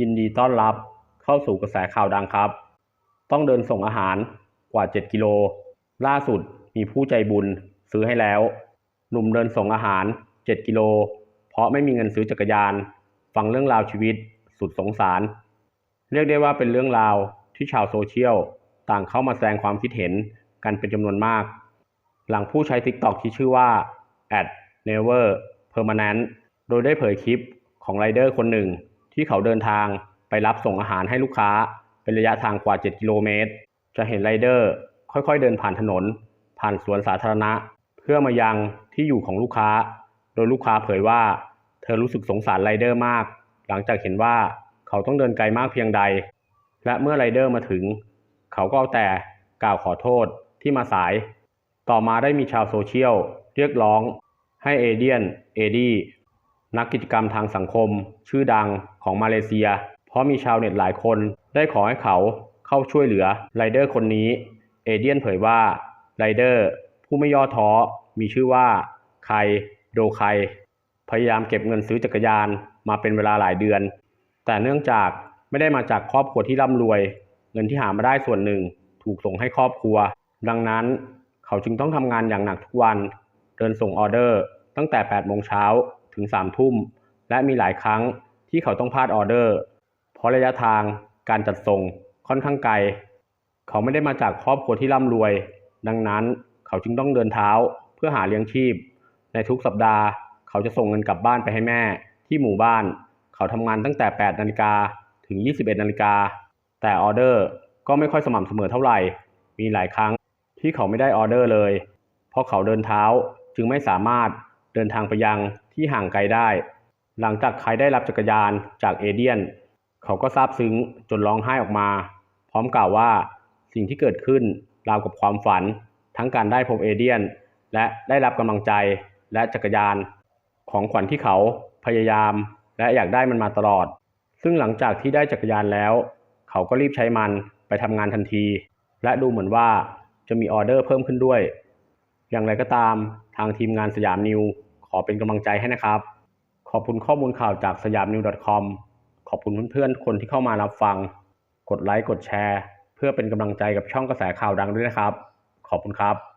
ยินดีต้อนรับเข้าสู่กระแสข่าวดังครับ ต้องเดินส่งอาหารกว่า 7 กิโล ล่าสุดมีผู้ใจบุญซื้อให้แล้ว หนุ่มเดินส่งอาหาร 7 กิโล เพราะไม่มีเงินซื้อจักรยาน ฟังเรื่องราวชีวิตสุดสงสาร เรียกได้ว่าเป็นเรื่องราวที่ชาวโซเชียล ต่างเข้ามาแสดงความคิดเห็นกันเป็นจำนวนมาก หลังผู้ใช้ TikTok ที่ชื่อว่า at never permanent โดยได้เผยคลิปของไรเดอร์คนหนึ่ง ที่เขาเดินทางไปรับส่งอาหารให้ลูกค้า เป็นระยะทางกว่า 7 กิโลเมตร จะเห็นไรเดอร์ ค่อยๆ เดินผ่านถนน ผ่านสวนสาธารณะ เพื่อมายังที่อยู่ของลูกค้า โดยลูกค้าเผยว่า เธอรู้สึกสงสารไรเดอร์มาก หลังจากเห็นว่าเขาต้องเดินไกลมากเพียงใด และเมื่อไรเดอร์มาถึง เขาก็เอาแต่กล่าวขอโทษที่มาสาย ต่อมาได้มีชาวโซเชียลเรียกร้องให้เอเดียน เอดี นักกิจกรรมทางสังคม ชื่อดังของมาเลเซีย เพราะมีชาวเน็ตหลายคนได้ขอให้เขาเข้าช่วยเหลือไรเดอร์คนนี้ เอเดียนเผยว่าไรเดอร์ผู้ไม่ย่อท้อมีชื่อว่าไคโดไคพยายามเก็บเงินซื้อจักรยานมาเป็นเวลาหลายเดือน แต่เนื่องจากไม่ได้มาจากครอบครัวที่ร่ำรวย เงินที่หามาได้ส่วนหนึ่งถูกส่งให้ครอบครัว ดังนั้นเขาจึงต้องทำงานอย่างหนักทุกวัน เดินส่งออเดอร์ตั้งแต่ 8 โมงเช้า ถึง3ทุ่ม และมีหลายครั้งที่เขาต้องพลาดออเดอร์ เพราะระยะทางการจัดส่งค่อนข้างไกล เขาไม่ได้มาจากครอบครัวที่ร่ำรวย ดังนั้นเขาจึงต้องเดินเท้าเพื่อหาเลี้ยงชีพ ในทุกสัปดาห์ เขาจะส่งเงินกลับบ้านไปให้แม่ ที่หมู่บ้าน เขาทำงานตั้งแต่ 8 นาฬิกาถึง 21 นาฬิกา แต่ออเดอร์ก็ไม่ค่อยสม่ำเสมอเท่าไหร่ มีหลายครั้งที่เขาไม่ได้ออเดอร์เลย เพราะเขาเดินเท้าจึงไม่สามารถเดินทางไปยัง ที่ห่างไกลได้ หลังจากใครได้รับจักรยานจากเอเดียน เขาก็ซาบซึ้งจนร้องไห้ออกมา พร้อมกล่าวว่าสิ่งที่เกิดขึ้นราวกับความฝัน ทั้งการได้พบเอเดียน และได้รับกำลังใจและจักรยาน ของขวัญที่เขาพยายาม และอยากได้มันมาตลอด ซึ่งหลังจากที่ได้จักรยานแล้ว เขาก็รีบใช้มันไปทำงานทันที และดูเหมือนว่าจะมีออเดอร์เพิ่มขึ้นด้วย อย่างไรก็ตามทางทีมงานสยามนิว อเป็นกำลังใจให้นะครับ ขอบคุณข้อมูลข่าวจากสยามนิว .com ขอบคุณเพื่อนๆ คนที่เข้ามารับฟัง กดไลค์ กดแชร์ เพื่อเป็นกำลังใจกับช่องกระแสข่าวดังด้วยนะครับ ขอบคุณครับ